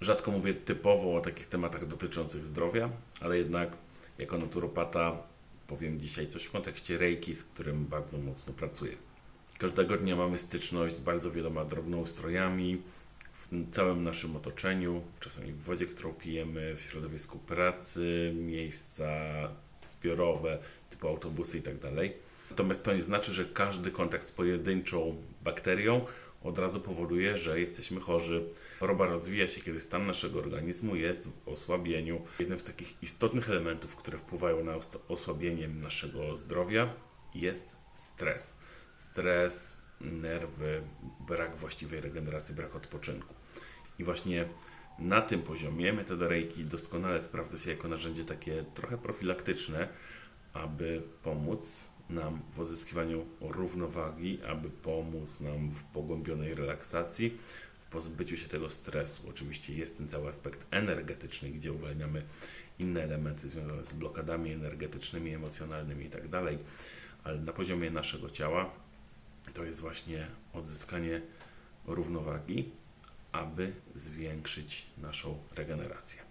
Rzadko mówię typowo o takich tematach dotyczących zdrowia, ale jednak jako naturopata powiem dzisiaj coś w kontekście reiki, z którym bardzo mocno pracuję. Każdego dnia mamy styczność z bardzo wieloma drobnoustrojami w całym naszym otoczeniu, czasami w wodzie, którą pijemy, w środowisku pracy, miejsca zbiorowe, typu autobusy i tak. Natomiast to nie znaczy, że każdy kontakt z pojedynczą bakterią od razu powoduje, że jesteśmy chorzy. Choroba rozwija się, kiedy stan naszego organizmu jest w osłabieniu. Jednym z takich istotnych elementów, które wpływają na osłabienie naszego zdrowia jest stres. Stres, nerwy, brak właściwej regeneracji, brak odpoczynku. I właśnie na tym poziomie metoda Reiki doskonale sprawdza się jako narzędzie takie trochę profilaktyczne, aby pomóc nam w uzyskiwaniu równowagi, aby pomóc nam w pogłębionej relaksacji, w pozbyciu się tego stresu. Oczywiście jest ten cały aspekt energetyczny, gdzie uwalniamy inne elementy związane z blokadami energetycznymi, emocjonalnymi itd., ale na poziomie naszego ciała to jest właśnie odzyskanie równowagi, aby zwiększyć naszą regenerację.